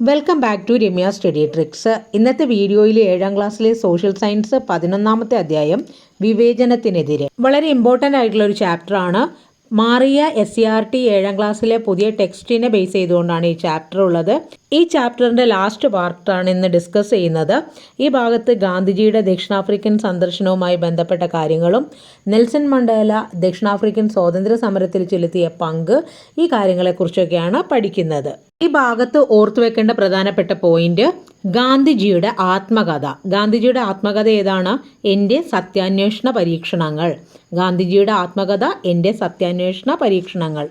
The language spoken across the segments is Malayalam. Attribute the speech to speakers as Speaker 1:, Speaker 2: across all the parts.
Speaker 1: Welcome back to Ramya study tricks ഇന്നത്തെ വീഡിയോയിൽ ഏഴാം ക്ലാസ്സിലെ സോഷ്യൽ സയൻസ് പതിനൊന്നാമത്തെ അധ്യായം വിവേചനത്തിനെതിരെ. വളരെ ഇമ്പോർട്ടന്റ് ആയിട്ടുള്ള ഒരു ചാപ്റ്ററാണ് മാറിയ എസ് സി ആർ ടി ഏഴാം ക്ലാസ്സിലെ പുതിയ ടെക്സ്റ്റിനെ ബേസ് ചെയ്തുകൊണ്ടാണ് ഈ ചാപ്റ്റർ ഉള്ളത്. ഈ ചാപ്റ്ററിന്റെ ലാസ്റ്റ് പാർട്ടാണ് ഇന്ന് ഡിസ്കസ് ചെയ്യുന്നത്. ഈ ഭാഗത്ത് ഗാന്ധിജിയുടെ ദക്ഷിണാഫ്രിക്കൻ സന്ദർശനവുമായി ബന്ധപ്പെട്ട കാര്യങ്ങളും നെൽസൺ മണ്ടേല ദക്ഷിണാഫ്രിക്കൻ സ്വാതന്ത്ര്യ സമരത്തിൽ ചെലുത്തിയ പങ്ക് ഈ കാര്യങ്ങളെക്കുറിച്ചൊക്കെയാണ് പഠിക്കുന്നത്. ഈ ഭാഗത്ത് ഓർത്തു വെക്കേണ്ട പ്രധാനപ്പെട്ട പോയിന്റ് ഗാന്ധിജിയുടെ ആത്മകഥ. ഗാന്ധിജിയുടെ ആത്മകഥ ഏതാണ്? എന്റെ സത്യാന്വേഷണ പരീക്ഷണങ്ങൾ. ഗാന്ധിജിയുടെ ആത്മകഥ എന്റെ സത്യാന്വേഷണ പരീക്ഷണങ്ങൾ.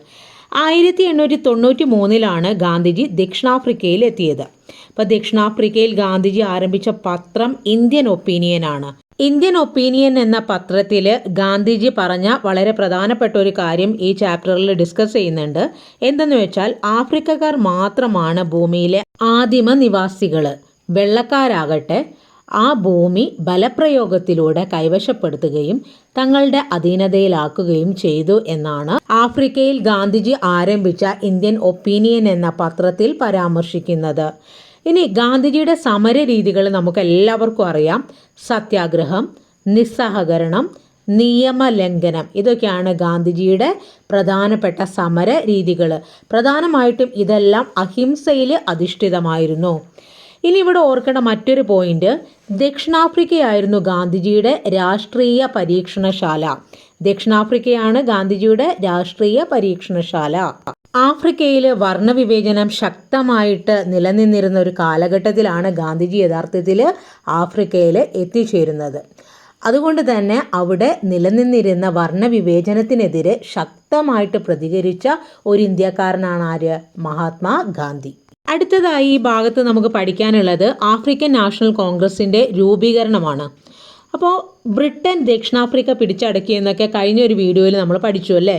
Speaker 1: ആയിരത്തി എണ്ണൂറ്റി തൊണ്ണൂറ്റി മൂന്നിലാണ് ഗാന്ധിജി ദക്ഷിണാഫ്രിക്കയിൽ എത്തിയത് അപ്പോൾ ദക്ഷിണാഫ്രിക്കയിൽ ഗാന്ധിജി ആരംഭിച്ച പത്രം ഇന്ത്യൻ ഒപ്പീനിയനാണ്. ഇന്ത്യൻ ഒപ്പീനിയൻ എന്ന പത്രത്തിൽ ഗാന്ധിജി പറഞ്ഞ വളരെ പ്രധാനപ്പെട്ട ഒരു കാര്യം ഈ ചാപ്റ്ററിൽ ഡിസ്കസ് ചെയ്യുന്നുണ്ട്. എന്തെന്ന് വെച്ചാൽ ആഫ്രിക്കക്കാർ മാത്രമാണ് ഭൂമിയിലെ ആദിമ നിവാസികൾ വെള്ളക്കാരാകട്ടെ ആ ഭൂമി ബലപ്രയോഗത്തിലൂടെ കൈവശപ്പെടുത്തുകയും തങ്ങളുടെ അധീനതയിലാക്കുകയും ചെയ്തു എന്നാണ് ആഫ്രിക്കയിൽ ഗാന്ധിജി ആരംഭിച്ച ഇന്ത്യൻ ഒപ്പീനിയൻ എന്ന പത്രത്തിൽ പരാമർശിക്കുന്നത്. ഇനി ഗാന്ധിജിയുടെ സമര രീതികൾ നമുക്ക് എല്ലാവർക്കും അറിയാം. സത്യാഗ്രഹം നിസ്സഹകരണം നിയമലംഘനം ഇതൊക്കെയാണ് ഗാന്ധിജിയുടെ പ്രധാനപ്പെട്ട സമര രീതികൾ പ്രധാനമായിട്ടും ഇതെല്ലാം അഹിംസയിൽ അധിഷ്ഠിതമായിരുന്നു. ഇനി ഇവിടെ ഓർക്കേണ്ട മറ്റൊരു പോയിന്റ് ദക്ഷിണാഫ്രിക്കയായിരുന്നു ഗാന്ധിജിയുടെ രാഷ്ട്രീയ പരീക്ഷണശാല. ദക്ഷിണാഫ്രിക്കയാണ് ഗാന്ധിജിയുടെ രാഷ്ട്രീയ പരീക്ഷണശാല. ആഫ്രിക്കയിൽ വർണവിവേചനം ശക്തമായിട്ട് നിലനിന്നിരുന്ന ഒരു കാലഘട്ടത്തിലാണ് ഗാന്ധിജി യഥാർത്ഥത്തിൽ ആഫ്രിക്കയിൽ എത്തിച്ചേരുന്നത്. അതുകൊണ്ട് തന്നെ അവിടെ നിലനിന്നിരുന്ന വർണവിവേചനത്തിനെതിരെ ശക്തമായിട്ട് പ്രതികരിച്ച ഒരു ഇന്ത്യക്കാരനാണ് ആര്? മഹാത്മാ ഗാന്ധി. അടുത്തതായി ഈ ഭാഗത്ത് നമുക്ക് പഠിക്കാനുള്ളത് ആഫ്രിക്കൻ നാഷണൽ കോൺഗ്രസിന്റെ രൂപീകരണമാണ്. അപ്പോൾ ബ്രിട്ടൻ ദക്ഷിണാഫ്രിക്ക പിടിച്ചടക്കി എന്നൊക്കെ കഴിഞ്ഞ ഒരു വീഡിയോയിൽ നമ്മൾ പഠിച്ചു അല്ലേ?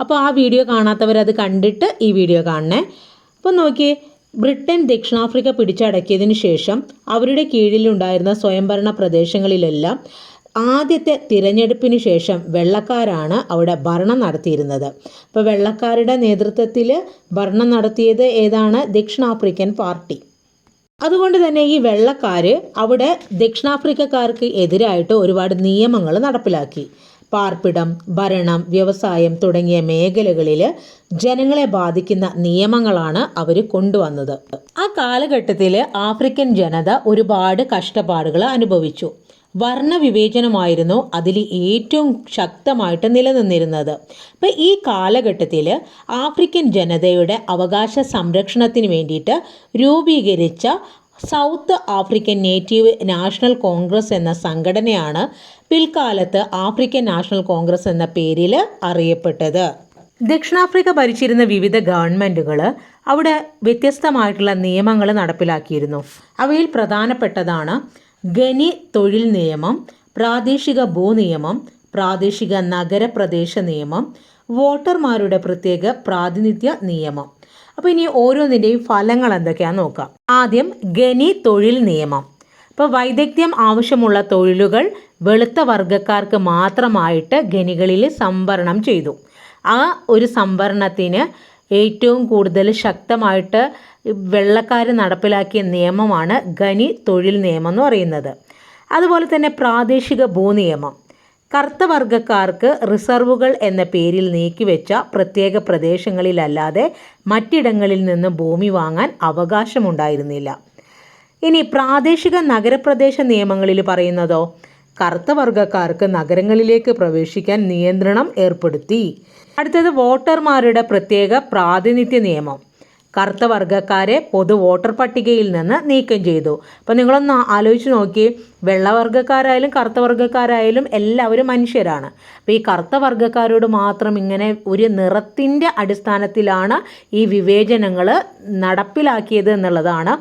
Speaker 1: അപ്പോൾ ആ വീഡിയോ കാണാത്തവർ അത് കണ്ടിട്ട് ഈ വീഡിയോ കാണണേ. അപ്പോൾ നോക്കിയേ ബ്രിട്ടൻ ദക്ഷിണാഫ്രിക്ക പിടിച്ചടക്കിയതിന് ശേഷം അവരുടെ കീഴിലുണ്ടായിരുന്ന സ്വയംഭരണ പ്രദേശങ്ങളിലെല്ലാം ആദ്യത്തെ തിരഞ്ഞെടുപ്പിന് ശേഷം വെള്ളക്കാരാണ് അവിടെ ഭരണം നടത്തിയിരുന്നത്. അപ്പോൾ വെള്ളക്കാരുടെ നേതൃത്വത്തിൽ ഭരണം നടത്തിയത് ഏതാണ്? ദക്ഷിണാഫ്രിക്കൻ പാർട്ടി. അതുകൊണ്ട് തന്നെ ഈ വെള്ളക്കാർ അവിടെ ദക്ഷിണാഫ്രിക്കക്കാർക്ക് എതിരായിട്ട് ഒരുപാട് നിയമങ്ങൾ നടപ്പിലാക്കി. പാർപ്പിടം ഭരണം വ്യവസായം തുടങ്ങിയ മേഖലകളിൽ ജനങ്ങളെ ബാധിക്കുന്ന നിയമങ്ങളാണ് അവർ കൊണ്ടുവന്നത്. ആ കാലഘട്ടത്തിൽ ആഫ്രിക്കൻ ജനത ഒരുപാട് കഷ്ടപ്പാടുകൾ അനുഭവിച്ചു. വർണവിവേചനമായിരുന്നു അതിൽ ഏറ്റവും ശക്തമായിട്ട് നിലനിന്നിരുന്നത്. അപ്പം ഈ കാലഘട്ടത്തിൽ ആഫ്രിക്കൻ ജനതയുടെ അവകാശ സംരക്ഷണത്തിന് വേണ്ടിയിട്ട് രൂപീകരിച്ച South African Native National Congress എന്ന സംഘടനയാണ് പിൽക്കാലത്ത് ആഫ്രിക്കൻ നാഷണൽ കോൺഗ്രസ് എന്ന പേരിൽ അറിയപ്പെട്ടത്. ദക്ഷിണാഫ്രിക്ക ഭരിച്ചിരുന്ന വിവിധ ഗവൺമെന്റുകൾ അവിടെ വ്യത്യസ്തമായിട്ടുള്ള നിയമങ്ങൾ നടപ്പിലാക്കിയിരുന്നു. അവയിൽ പ്രധാനപ്പെട്ടതാണ് ഖനി തൊഴിൽ നിയമം പ്രാദേശിക ഭൂനിയമം പ്രാദേശിക നഗരപ്രദേശ നിയമം വോട്ടർമാരുടെ പ്രത്യേക പ്രാതിനിധ്യ നിയമം അപ്പോൾ ഇനി ഓരോന്നിന്റെയും ഫലങ്ങൾ എന്തൊക്കെയാണെന്ന് നോക്കാം. ആദ്യം ഖനി തൊഴിൽ നിയമം ഇപ്പോൾ വൈദഗ്ധ്യം ആവശ്യമുള്ള തൊഴിലുകൾ വെളുത്ത വർഗക്കാർക്ക് മാത്രമായിട്ട് ഖനികളിൽ സംവരണം ചെയ്തു. ആ ഒരു സംവരണത്തിന് ഏറ്റവും കൂടുതൽ ശക്തമായിട്ട് വെള്ളക്കാർ നടപ്പിലാക്കിയ നിയമമാണ് ഖനി തൊഴിൽ നിയമം എന്ന് പറയുന്നത്. അതുപോലെ തന്നെ പ്രാദേശിക ഭൂനിയമം. കറുത്തവർഗക്കാർക്ക് റിസർവുകൾ എന്ന പേരിൽ നീക്കിവെച്ച പ്രത്യേക പ്രദേശങ്ങളിലല്ലാതെ മറ്റിടങ്ങളിൽ നിന്ന് ഭൂമി വാങ്ങാൻ അവകാശമുണ്ടായിരുന്നില്ല. ഇനി പ്രാദേശിക നഗരപ്രദേശ നിയമങ്ങളിൽ പറയുന്നതോ? കറുത്തവർഗക്കാർക്ക് നഗരങ്ങളിലേക്ക് പ്രവേശിക്കാൻ നിയന്ത്രണം ഏർപ്പെടുത്തി. അടുത്തത് വോട്ടർമാരുടെ പ്രത്യേക പ്രാതിനിധ്യ നിയമം. കറുത്ത വർഗക്കാരെ പൊതു വോട്ടർ പട്ടികയിൽ നിന്ന് നീക്കം ചെയ്തു. അപ്പോൾ നിങ്ങളൊന്ന് ആലോചിച്ച് നോക്കി. വെള്ളവർഗക്കാരായാലും കറുത്ത വർഗക്കാരായാലും എല്ലാവരും മനുഷ്യരാണ്. അപ്പോൾ ഈ കറുത്ത വർഗക്കാരോട് മാത്രം ഇങ്ങനെ ഒരു നിറത്തിന്റെ അടിസ്ഥാനത്തിലാണ് ഈ വിവേചനങ്ങൾ നടപ്പിലാക്കിയത് എന്നുള്ളതാണ്.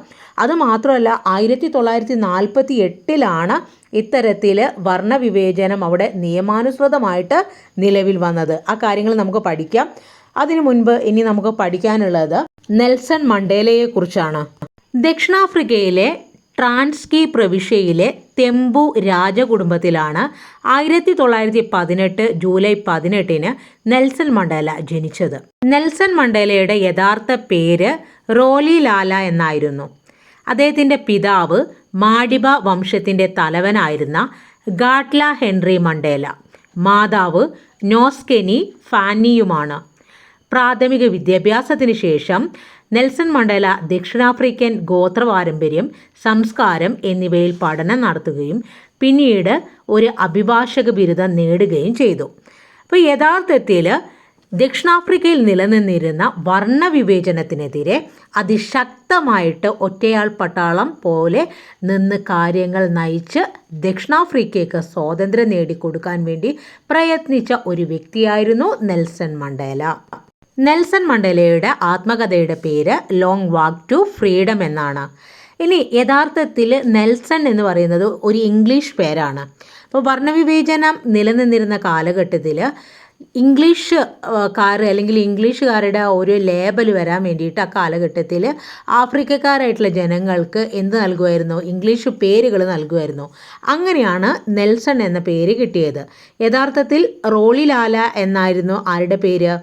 Speaker 1: അതുമാത്രമല്ല ആയിരത്തി തൊള്ളായിരത്തി നാൽപ്പത്തി എട്ടിലാണ് ഇത്തരത്തിൽ വർണവിവേചനം അവിടെ നിയമാനുസൃതമായിട്ട് നിലവിൽ വന്നത്. ആ കാര്യങ്ങൾ നമുക്ക് പഠിക്കാം. അതിനു മുൻപ് ഇനി നമുക്ക് പഠിക്കാനുള്ളത് നെൽസൺ മണ്ടേലയെക്കുറിച്ചാണ്. ദക്ഷിണാഫ്രിക്കയിലെ ട്രാൻസ്കി പ്രവിശ്യയിലെ തെമ്പു രാജകുടുംബത്തിലാണ് ആയിരത്തി തൊള്ളായിരത്തി പതിനെട്ട് ജൂലൈ പതിനെട്ടിന് നെൽസൺ മണ്ടേല ജനിച്ചത്. നെൽസൺ മണ്ടേലയുടെ യഥാർത്ഥ പേര് റോലി ലാല എന്നായിരുന്നു. അദ്ദേഹത്തിന്റെ പിതാവ് മാഡിബ വംശത്തിന്റെ തലവനായിരുന്ന ഗാട്ല ഹെൻറി മണ്ടേല. മാതാവ് നോസ്കെനി ഫാനിയുമാണ് പ്രാഥമിക വിദ്യാഭ്യാസത്തിന് ശേഷം നെൽസൺ മണ്ടേല ദക്ഷിണാഫ്രിക്കൻ ഗോത്ര പാരമ്പര്യം സംസ്കാരം എന്നിവയിൽ പഠനം നടത്തുകയും പിന്നീട് ഒരു അഭിഭാഷക ബിരുദം നേടുകയും ചെയ്തു. അപ്പോൾ യഥാർത്ഥത്തിൽ ദക്ഷിണാഫ്രിക്കയിൽ നിലനിന്നിരുന്ന വർണവിവേചനത്തിനെതിരെ അതിശക്തമായിട്ട് ഒറ്റയാൾ പട്ടാളം പോലെ നിന്ന് കാര്യങ്ങൾ നയിച്ച് ദക്ഷിണാഫ്രിക്കയ്ക്ക് സ്വാതന്ത്ര്യം നേടിക്കൊടുക്കാൻ വേണ്ടി പ്രയത്നിച്ച ഒരു വ്യക്തിയായിരുന്നു നെൽസൺ മണ്ടേല. നെൽസൺ മണ്ടേലയുടെ ആത്മകഥയുടെ പേര് ലോങ് വാക്ക് ടു ഫ്രീഡം എന്നാണ്. ഇനി യഥാർത്ഥത്തിൽ നെൽസൺ എന്ന് പറയുന്നത് ഒരു ഇംഗ്ലീഷ് പേരാണ്. അപ്പോൾ വർണവിവേചനം നിലനിന്നിരുന്ന കാലഘട്ടത്തിൽ ഇംഗ്ലീഷ് കാർ അല്ലെങ്കിൽ ഇംഗ്ലീഷുകാരുടെ ഒരു ലേബൽ വരാൻ വേണ്ടിയിട്ട് ആ കാലഘട്ടത്തിൽ ആഫ്രിക്കക്കാരായിട്ടുള്ള ജനങ്ങൾക്ക് എന്ത് നൽകുമായിരുന്നു? ഇംഗ്ലീഷ് പേരുകൾ നൽകുമായിരുന്നു. അങ്ങനെയാണ് നെൽസൺ എന്ന പേര് കിട്ടിയത്. യഥാർത്ഥത്തിൽ റോളിലാല എന്നായിരുന്നു ആരുടെ പേര്?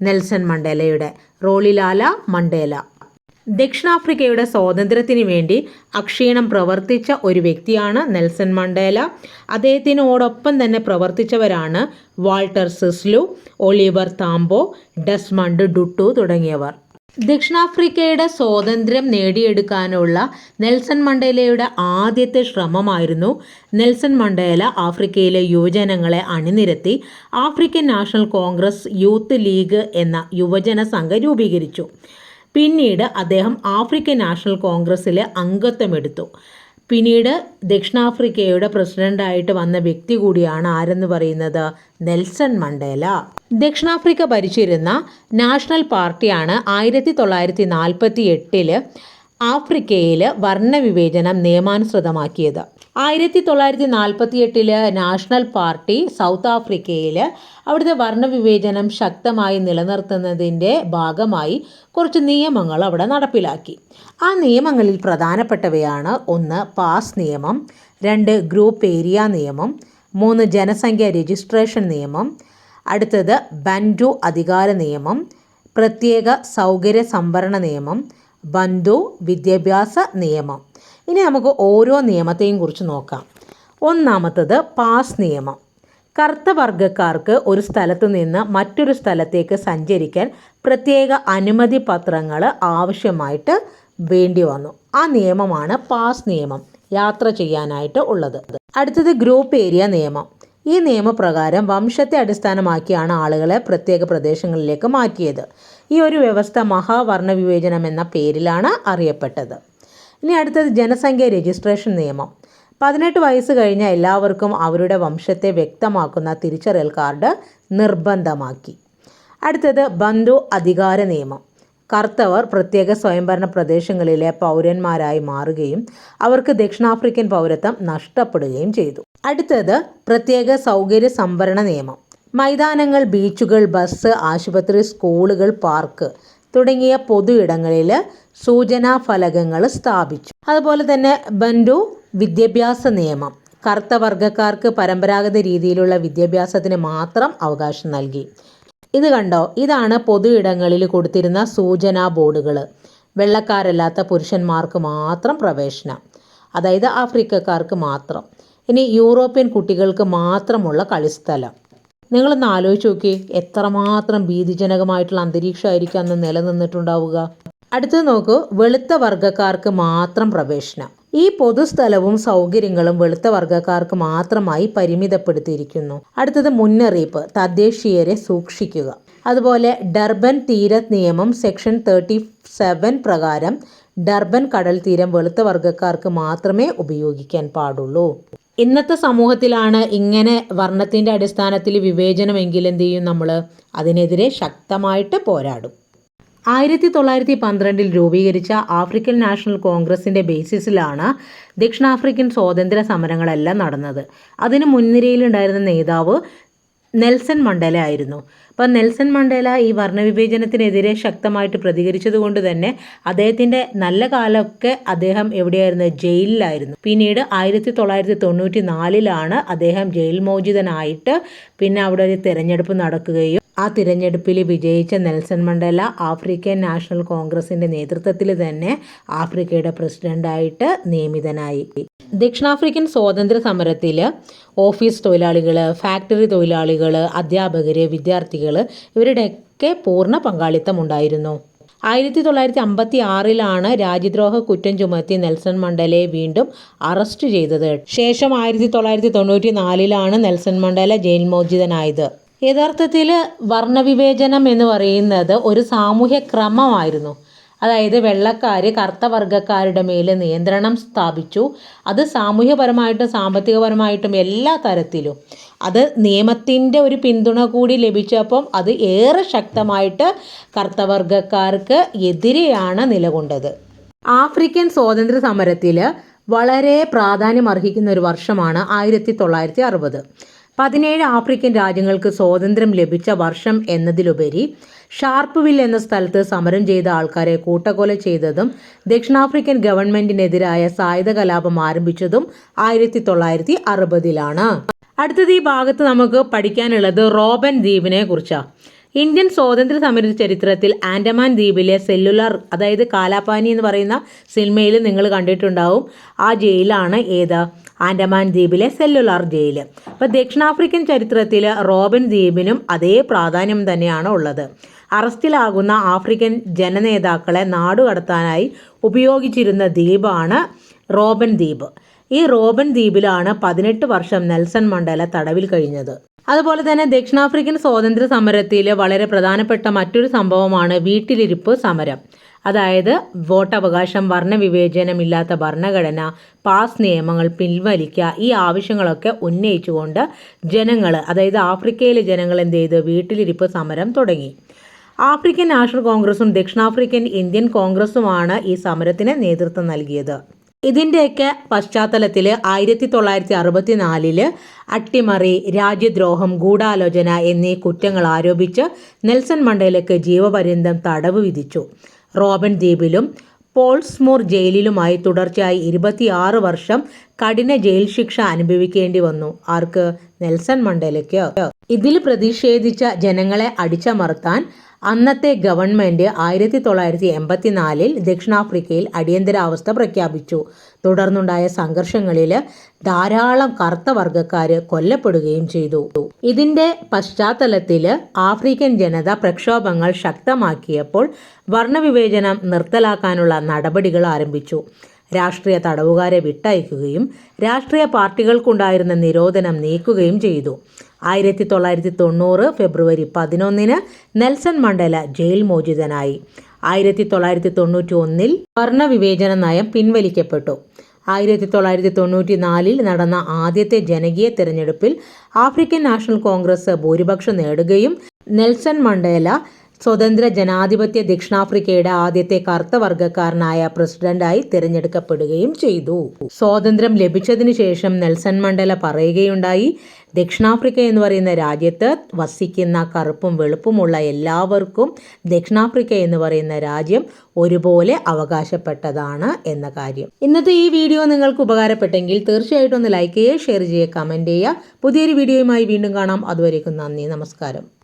Speaker 1: Nelson മണ്ടേലയുടെ റോളിലാല Mandela. ദക്ഷിണാഫ്രിക്കയുടെ സ്വാതന്ത്ര്യത്തിന് വേണ്ടി അക്ഷീണം പ്രവർത്തിച്ച ഒരു വ്യക്തിയാണ് നെൽസൺ മണ്ടേല. അദ്ദേഹത്തിനോടൊപ്പം തന്നെ പ്രവർത്തിച്ചവരാണ് വാൾട്ടർ സിസ്ലു ഒളിവർ താംബോ ഡസ്മണ്ട് ഡുട്ടു തുടങ്ങിയവർ. ദക്ഷിണാഫ്രിക്കയുടെ സ്വാതന്ത്ര്യം നേടിയെടുക്കാനുള്ള നെൽസൺ മണ്ടേലയുടെ ആദ്യത്തെ ശ്രമമായിരുന്നു. നെൽസൺ മണ്ടേല ആഫ്രിക്കയിലെ യുവജനങ്ങളെ അണിനിരത്തി African National Congress Youth League എന്ന യുവജന സംഘം രൂപീകരിച്ചു. പിന്നീട് അദ്ദേഹം ആഫ്രിക്കൻ നാഷണൽ കോൺഗ്രസ്സിലെ അംഗത്വമെടുത്തു. പിന്നീട് ദക്ഷിണാഫ്രിക്കയുടെ പ്രസിഡന്റായിട്ട് വന്ന വ്യക്തി കൂടിയാണ് ആരെന്ന് പറയുന്നത് നെൽസൺ മണ്ടേല. ദക്ഷിണാഫ്രിക്ക ഭരിച്ചിരുന്ന നാഷണൽ പാർട്ടിയാണ് ആയിരത്തി തൊള്ളായിരത്തി നാൽപ്പത്തി എട്ടിൽ ആഫ്രിക്കയിൽ വർണവിവേചനം നിയമാനുസൃതമാക്കിയത്. ആയിരത്തി തൊള്ളായിരത്തി നാൽപ്പത്തി എട്ടിൽ നാഷണൽ പാർട്ടി സൗത്ത് ആഫ്രിക്കയിൽ അവിടുത്തെ വർണവിവേചനം ശക്തമായി നിലനിർത്തുന്നതിന്റെ ഭാഗമായി കുറച്ച് നിയമങ്ങൾ അവിടെ നടപ്പിലാക്കി. ആ നിയമങ്ങളിൽ പ്രധാനപ്പെട്ടവയാണ് ഒന്ന് പാസ് നിയമം രണ്ട് ഗ്രൂപ്പ് ഏരിയ നിയമം മൂന്ന് ജനസംഖ്യ രജിസ്ട്രേഷൻ നിയമം അടുത്തത് ബൻഡു അധികാര നിയമം പ്രത്യേക സൗകര്യ സംവരണ നിയമം ബന്ധു വിദ്യാഭ്യാസ നിയമം. ഇനി നമുക്ക് ഓരോ നിയമത്തെയും കുറിച്ച് നോക്കാം. ഒന്നാമത്തത് പാസ് നിയമം. കർത്തവർഗക്കാർക്ക് ഒരു സ്ഥലത്ത് നിന്ന് മറ്റൊരു സ്ഥലത്തേക്ക് സഞ്ചരിക്കാൻ പ്രത്യേക അനുമതി പത്രങ്ങൾ ആവശ്യമായിട്ട് വേണ്ടി വന്നു. ആ നിയമമാണ് പാസ് നിയമം. യാത്ര ചെയ്യാനായിട്ട് ഉള്ളത്. അടുത്തത് ഗ്രൂപ്പ് ഏരിയ നിയമം. ഈ നിയമപ്രകാരം വംശത്തെ അടിസ്ഥാനമാക്കിയാണ് ആളുകളെ പ്രത്യേക പ്രദേശങ്ങളിലേക്ക് മാറ്റിയത്. ഈ ഒരു വ്യവസ്ഥ മഹാവർണ വിവേചനം എന്ന പേരിലാണ് അറിയപ്പെട്ടത്. ഇനി അടുത്തത് ജനസംഖ്യ രജിസ്ട്രേഷൻ നിയമം. പതിനെട്ട് വയസ്സ് കഴിഞ്ഞ എല്ലാവർക്കും അവരുടെ വംശത്തെ വ്യക്തമാക്കുന്ന തിരിച്ചറിയൽ കാർഡ് നിർബന്ധമാക്കി. അടുത്തത് ബന്ധു അധികാര നിയമം. കർത്തവർ പ്രത്യേക സ്വയംഭരണ പ്രദേശങ്ങളിലെ പൗരന്മാരായി മാറുകയും അവർക്ക് ദക്ഷിണാഫ്രിക്കൻ പൗരത്വം നഷ്ടപ്പെടുകയും ചെയ്തു. അടുത്തത് പ്രത്യേക സൗകര്യ സംവരണ നിയമം. മൈതാനങ്ങൾ ബീച്ചുകൾ ബസ് ആശുപത്രി സ്കൂളുകൾ പാർക്ക് തുടങ്ങിയ പൊതു ഇടങ്ങളിൽ സൂചനാ ഫലകങ്ങൾ സ്ഥാപിച്ചു. അതുപോലെ തന്നെ ബൻഡു വിദ്യാഭ്യാസ നിയമം. കറുത്ത വർഗക്കാർക്ക് പരമ്പരാഗത രീതിയിലുള്ള വിദ്യാഭ്യാസത്തിന് മാത്രം അവകാശം നൽകി. ഇത് കണ്ടോ? ഇതാണ് പൊതു ഇടങ്ങളിൽ കൊടുത്തിരുന്ന സൂചനാ ബോർഡുകൾ വെള്ളക്കാരല്ലാത്ത പുരുഷന്മാർക്ക് മാത്രം പ്രവേശനം. അതായത് ആഫ്രിക്കക്കാർക്ക് മാത്രം. ഇനി യൂറോപ്യൻ കുട്ടികൾക്ക് മാത്രമുള്ള കളിസ്ഥലം. നിങ്ങളൊന്ന് ആലോചിച്ച് നോക്കി എത്രമാത്രം ഭീതിജനകമായിട്ടുള്ള അന്തരീക്ഷമായിരിക്കും അന്ന് നിലനിന്നിട്ടുണ്ടാവുക. അടുത്തത് നോക്കൂ വെളുത്ത വർഗക്കാർക്ക് മാത്രം പ്രവേശനം. ഈ പൊതുസ്ഥലവും സൗകര്യങ്ങളും വെളുത്ത വർഗക്കാർക്ക് മാത്രമായി പരിമിതപ്പെടുത്തിയിരിക്കുന്നു. അടുത്തത് മുന്നറിയിപ്പ് തദ്ദേശീയരെ സൂക്ഷിക്കുക. അതുപോലെ ഡർബൻ തീര നിയമം സെക്ഷൻ തേർട്ടി സെവൻ പ്രകാരം ഡർബൻ കടൽ തീരം വെളുത്ത വർഗക്കാർക്ക് മാത്രമേ ഉപയോഗിക്കാൻ പാടുള്ളൂ. ഇന്നത്തെ സമൂഹത്തിലാണ് ഇങ്ങനെ വർണത്തിന്റെ അടിസ്ഥാനത്തിൽ വിവേചനമെങ്കിൽ എന്ത് ചെയ്യും നമ്മൾ അതിനെതിരെ ശക്തമായിട്ട് പോരാടും. ആയിരത്തി തൊള്ളായിരത്തി പന്ത്രണ്ടിൽ രൂപീകരിച്ച ആഫ്രിക്കൻ നാഷണൽ കോൺഗ്രസിന്റെ ബേസിസിലാണ് ദക്ഷിണാഫ്രിക്കൻ സ്വാതന്ത്ര്യ സമരങ്ങളെല്ലാം നടന്നത്. അതിന് മുൻനിരയിലുണ്ടായിരുന്ന നേതാവ് നെൽസൺ മണ്ടേല ആയിരുന്നു. അപ്പം നെൽസൺ മണ്ടേല ഈ വർണവിവേചനത്തിനെതിരെ ശക്തമായിട്ട് പ്രതികരിച്ചത് കൊണ്ട് തന്നെ അദ്ദേഹത്തിന്റെ നല്ല കാലമൊക്കെ അദ്ദേഹം എവിടെയായിരുന്നു? ജയിലിലായിരുന്നു. പിന്നീട് ആയിരത്തി തൊള്ളായിരത്തി തൊണ്ണൂറ്റി നാലിലാണ് അദ്ദേഹം ജയിൽ മോചിതനായിട്ട് പിന്നെ അവിടെ ഒരു തിരഞ്ഞെടുപ്പ് നടക്കുകയും ആ തിരഞ്ഞെടുപ്പിൽ വിജയിച്ച നെൽസൺ മണ്ടേല ആഫ്രിക്കൻ നാഷണൽ കോൺഗ്രസിന്റെ നേതൃത്വത്തിൽ തന്നെ ആഫ്രിക്കയുടെ പ്രസിഡന്റായിട്ട് നിയമിതനായി. ദക്ഷിണാഫ്രിക്കൻ സ്വാതന്ത്ര്യ സമരത്തിൽ ഓഫീസ് തൊഴിലാളികൾ ഫാക്ടറി തൊഴിലാളികൾ അധ്യാപകർ വിദ്യാർത്ഥികൾ ഇവരുടെയൊക്കെ പൂർണ പങ്കാളിത്തം ഉണ്ടായിരുന്നു. ആയിരത്തി തൊള്ളായിരത്തി അമ്പത്തി ആറിലാണ് രാജ്യദ്രോഹ കുറ്റം ചുമത്തി നെൽസൺ മണ്ടേലയെ വീണ്ടും അറസ്റ്റ് ചെയ്തത്. ശേഷം ആയിരത്തി തൊള്ളായിരത്തി തൊണ്ണൂറ്റി നാലിലാണ് നെൽസൺ മണ്ടേല ജയിൽ മോചിതനായത് യഥാർത്ഥത്തിൽ വർണവിവേചനം എന്ന് പറയുന്നത് ഒരു സാമൂഹ്യ ക്രമമായിരുന്നു. അതായത് വെള്ളക്കാർ കറുത്ത വർഗക്കാരുടെ മേൽ നിയന്ത്രണം സ്ഥാപിച്ചു. അത് സാമൂഹ്യപരമായിട്ടും സാമ്പത്തികപരമായിട്ടും എല്ലാ തരത്തിലും. അത് നിയമത്തിന്റെ ഒരു പിന്തുണ കൂടി ലഭിച്ചപ്പം അത് ഏറെ ശക്തമായിട്ട് കറുത്ത വർഗക്കാർക്ക് എതിരെയാണ് നിലകൊണ്ടത്. ആഫ്രിക്കൻ സ്വാതന്ത്ര്യ സമരത്തിൽ വളരെ പ്രാധാന്യം അർഹിക്കുന്ന ഒരു വർഷമാണ് ആയിരത്തി തൊള്ളായിരത്തി അറുപത്. പതിനേഴ് ആഫ്രിക്കൻ രാജ്യങ്ങൾക്ക് സ്വാതന്ത്ര്യം ലഭിച്ച വർഷം എന്നതിലുപരി ഷാർപ്പ്വിൽ എന്ന സ്ഥലത്ത് സമരം ചെയ്ത ആൾക്കാരെ കൂട്ടക്കൊല ചെയ്തതും ദക്ഷിണാഫ്രിക്കൻ ഗവൺമെന്റിനെതിരായ സായുധ കലാപം ആരംഭിച്ചതും ആയിരത്തി തൊള്ളായിരത്തി അറുപതിലാണ്. അടുത്തത് ഈ ഭാഗത്ത് നമുക്ക് പഠിക്കാനുള്ളത് റോബൻ ദ്വീപിനെ കുറിച്ചാണ് ഇന്ത്യൻ സ്വാതന്ത്ര്യ സമര ചരിത്രത്തിൽ ആൻഡമാൻ ദ്വീപിലെ സെല്ലുലാർ അതായത് കാലാപാനി എന്ന് പറയുന്ന സിനിമയിൽ നിങ്ങൾ കണ്ടിട്ടുണ്ടാവും. ആ ജയിലാണ് ഏത്? ആൻഡമാൻ ദ്വീപിലെ സെല്ലുലാർ ജയിൽ. അപ്പോൾ ദക്ഷിണാഫ്രിക്കൻ ചരിത്രത്തിൽ റോബൻ ദ്വീപിനും അതേ പ്രാധാന്യം തന്നെയാണ് ഉള്ളത്. അറസ്റ്റിലാകുന്ന ആഫ്രിക്കൻ ജനനേതാക്കളെ നാടുകടത്താനായി ഉപയോഗിച്ചിരുന്ന ദ്വീപാണ് റോബൻ ദ്വീപ്. ഈ റോബൻ ദ്വീപിലാണ് പതിനെട്ട് വർഷം നെൽസൺ മണ്ടേല തടവിൽ കഴിഞ്ഞത്. അതുപോലെ തന്നെ ദക്ഷിണാഫ്രിക്കൻ സ്വാതന്ത്ര്യ സമരത്തിൽ വളരെ പ്രധാനപ്പെട്ട മറ്റൊരു സംഭവമാണ് വീട്ടിലിരിപ്പ് സമരം. അതായത് വോട്ടവകാശം വർണവിവേചനമില്ലാത്ത ഭരണഘടന പാസ് നിയമങ്ങൾ പിൻവലിക്കുക ഈ ആവശ്യങ്ങളൊക്കെ ഉന്നയിച്ചുകൊണ്ട് ജനങ്ങൾ അതായത് ആഫ്രിക്കയിലെ ജനങ്ങൾ എന്ത് ചെയ്ത്? വീട്ടിലിരിപ്പ് സമരം തുടങ്ങി. ആഫ്രിക്കൻ നാഷണൽ കോൺഗ്രസും ദക്ഷിണാഫ്രിക്കൻ ഇന്ത്യൻ കോൺഗ്രസുമാണ് ഈ സമരത്തിന് നേതൃത്വം നൽകിയത്. ഇതിന്റെയൊക്കെ പശ്ചാത്തലത്തിൽ ആയിരത്തി തൊള്ളായിരത്തി അറുപത്തി നാലിൽ അട്ടിമറി രാജ്യദ്രോഹം ഗൂഢാലോചന എന്നീ കുറ്റങ്ങൾ ആരോപിച്ച് നെൽസൺ മണ്ടേലയ്ക്ക് ജീവപര്യന്തം തടവ് വിധിച്ചു. റോബൻ ദ്വീപിലും പോൾസ്മോർ ജയിലിലുമായി തുടർച്ചയായി ഇരുപത്തിയാറ് വർഷം കഠിന ജയിൽ ശിക്ഷ അനുഭവിക്കേണ്ടി വന്നു. ആർക്ക്? നെൽസൺ മണ്ടേലയ്ക്ക്. ഇതിൽ പ്രതിഷേധിച്ച ജനങ്ങളെ അടിച്ചമർത്താൻ അന്നത്തെ ഗവൺമെന്റ് ആയിരത്തി തൊള്ളായിരത്തി എൺപത്തിനാലിൽ ദക്ഷിണാഫ്രിക്കയിൽ അടിയന്തരാവസ്ഥ പ്രഖ്യാപിച്ചു. തുടർന്നുണ്ടായ സംഘർഷങ്ങളിൽ ധാരാളം കറുത്ത വർഗക്കാർ കൊല്ലപ്പെടുകയും ചെയ്തു. ഇതിന്റെ പശ്ചാത്തലത്തിൽ ആഫ്രിക്കൻ ജനത പ്രക്ഷോഭങ്ങൾ ശക്തമാക്കിയപ്പോൾ വർണവിവേചനം നിർത്തലാക്കാനുള്ള നടപടികൾ ആരംഭിച്ചു. രാഷ്ട്രീയ തടവുകാരെ വിട്ടയക്കുകയും രാഷ്ട്രീയ പാർട്ടികൾക്കുണ്ടായിരുന്ന നിരോധനം നീക്കുകയും ചെയ്തു. ആയിരത്തി തൊള്ളായിരത്തി തൊണ്ണൂറ് ഫെബ്രുവരി പതിനൊന്നിന് നെൽസൺ മണ്ടേല ജയിൽ മോചിതനായി. ആയിരത്തി തൊള്ളായിരത്തി തൊണ്ണൂറ്റി ഒന്നിൽ വർണവിവേചന നയം പിൻവലിക്കപ്പെട്ടു. ആയിരത്തി തൊള്ളായിരത്തി തൊണ്ണൂറ്റി നാലിൽ നടന്ന ആദ്യത്തെ ജനകീയ തെരഞ്ഞെടുപ്പിൽ ആഫ്രിക്കൻ നാഷണൽ കോൺഗ്രസ് ഭൂരിപക്ഷം നേടുകയും നെൽസൺ മണ്ടേല സ്വതന്ത്ര ജനാധിപത്യ ദക്ഷിണാഫ്രിക്കയുടെ ആദ്യത്തെ കറുത്ത വർഗക്കാരനായ പ്രസിഡന്റായി തിരഞ്ഞെടുക്കപ്പെടുകയും ചെയ്തു. സ്വാതന്ത്ര്യം ലഭിച്ചതിനു ശേഷം നെൽസൺ മണ്ടേല പറയുകയുണ്ടായി ദക്ഷിണാഫ്രിക്ക എന്ന് പറയുന്ന രാജ്യത്ത് വസിക്കുന്ന കറുപ്പും വെളുപ്പുമുള്ള എല്ലാവർക്കും ദക്ഷിണാഫ്രിക്ക എന്ന് പറയുന്ന രാജ്യം ഒരുപോലെ അവകാശപ്പെട്ടതാണ് എന്ന കാര്യം. ഇന്നത്തെ ഈ വീഡിയോ നിങ്ങൾക്ക് ഉപകാരപ്പെട്ടെങ്കിൽ തീർച്ചയായിട്ടും ഒന്ന് ലൈക്ക് ചെയ്യുക ഷെയർ ചെയ്യുക കമന്റ് ചെയ്യുക. പുതിയൊരു വീഡിയോയുമായി വീണ്ടും കാണാം. അതുവരേക്കും നന്ദി. നമസ്കാരം.